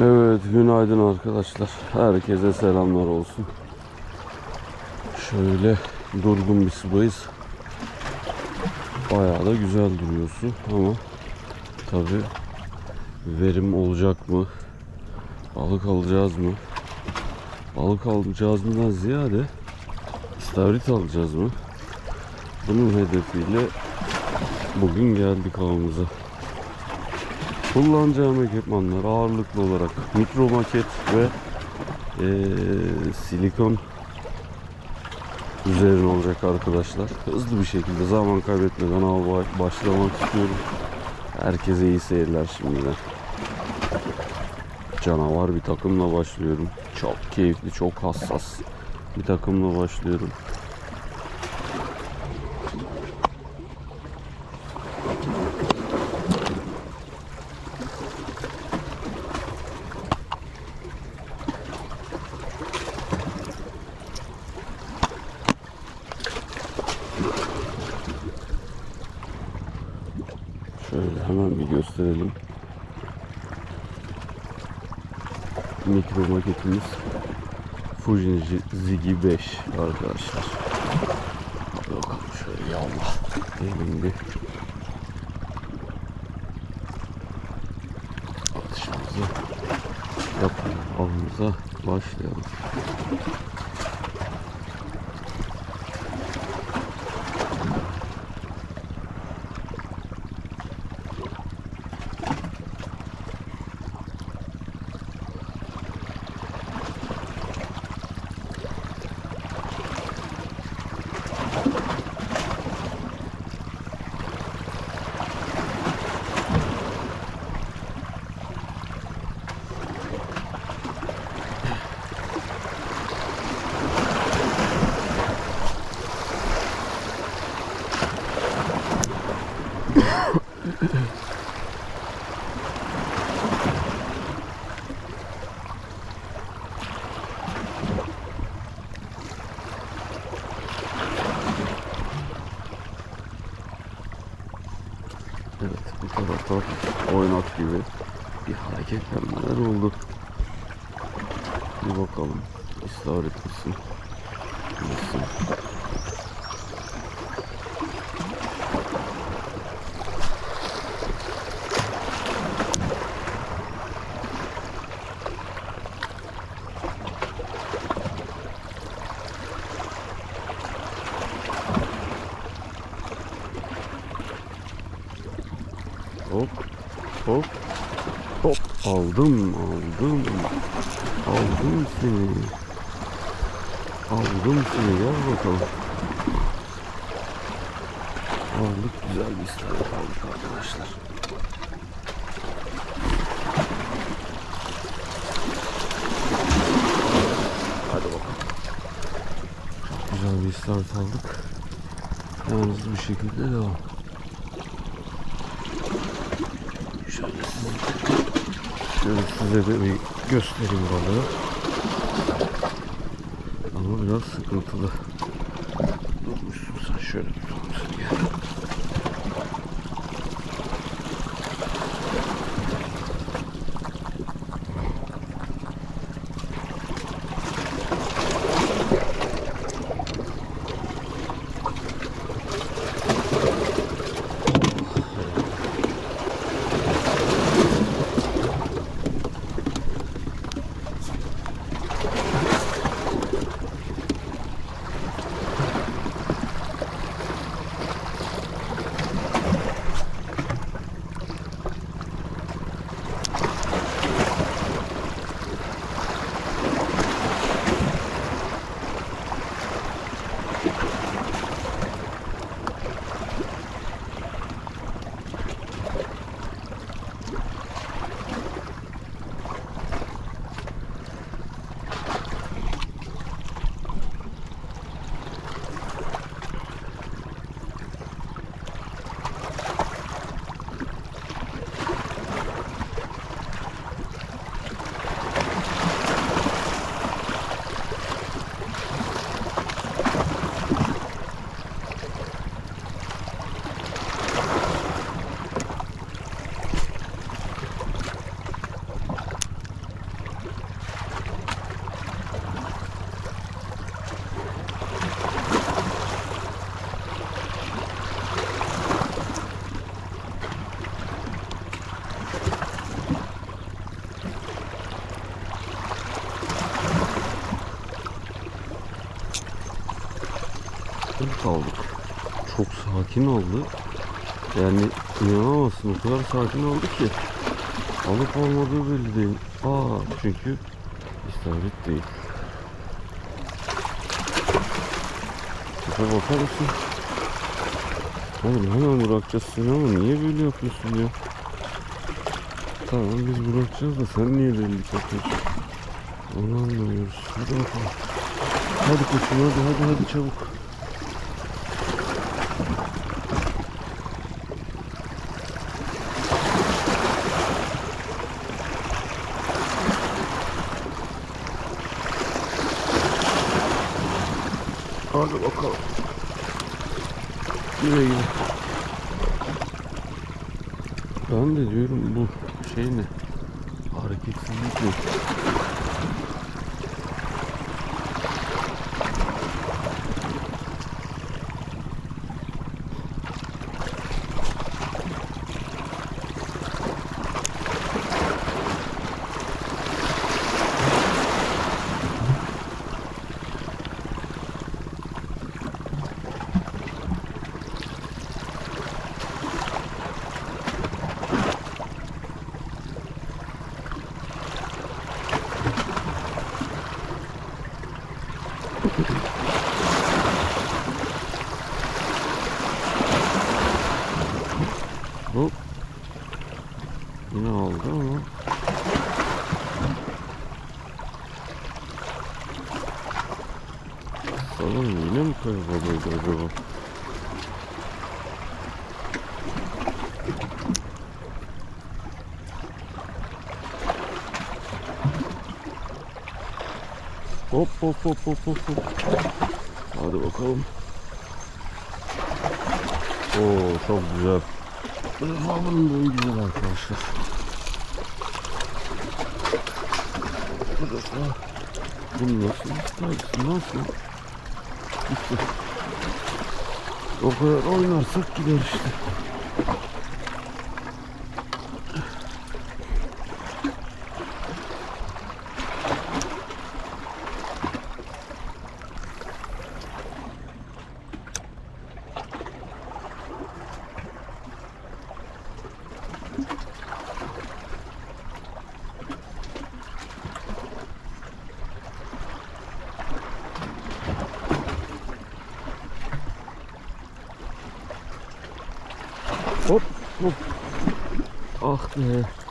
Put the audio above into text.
Evet, günaydın arkadaşlar. Herkese selamlar olsun. Şöyle durgun bir sıvayız. Bayağı da güzel duruyor su ama tabi verim olacak mı? Balık alacağız mı? Balık alacağızdan ziyade istavrit alacağız mı? Bunun hedefiyle bugün geldik avımıza. Kullanacağım ekipmanlar ağırlıklı olarak mikro maket ve eee, silikon üzerine olacak arkadaşlar. Hızlı bir şekilde zaman kaybetmeden av ba- başlamak istiyorum. Herkese iyi seyirler şimdiden. Canavar bir takımla başlıyorum. Çok keyifli, çok hassas bir takımla başlıyorum. Şöyle hemen bir gösterelim. Mikro maketimiz Fujin Ziggy 5 arkadaşlar. Bakalım şöyle yallah. Elim bir atışımızı yapalım. Avımıza başlayalım. Evet bu tarafta oynak gibi bir hareketlenmeler oldu. Bir bakalım. İstavrit misin? Nasıl? Hop hop. Hop aldım aldım. Aldım seni. Aldım seni gel bakalım. Aldık güzel bir istavrit aldık arkadaşlar. Hadi bakalım. Çok güzel bir istavrit aldık. Hızlı bir şekilde devam Şöyle size, şöyle size de bir göstereyim balığı. Ama biraz sıkıntılı. Durmuşsun sen şöyle tutalım seni gel. balık aldık. Çok sakin aldı. Yani inanamazsın o kadar sakin aldı ki. Alıp olmadığı belli değil. Aa çünkü istavrit değil. Tipe bakar mısın? Oğlum hemen bırakacağız seni ama niye böyle yapıyorsun ya? Tamam biz bırakacağız da sen niye delilik yapıyorsun? Onu anlamıyoruz. Hadi bakalım. Hadi koçum hadi hadi hadi çabuk. Hadi bakalım. Güle güle. Ben de diyorum bu şey ne? Hareketsizlik mi? Yine aldı ama. Sanırım yine mi kayboldu acaba? Hop hop hop hop hop hop. Hadi bakalım. Oo çok güzel. Rıfamın boyu güzel arkadaşlar. Bu defa bunu nasıl istersin nasıl? İşte. O kadar oynarsak gider işte. Hop hop. Ah be.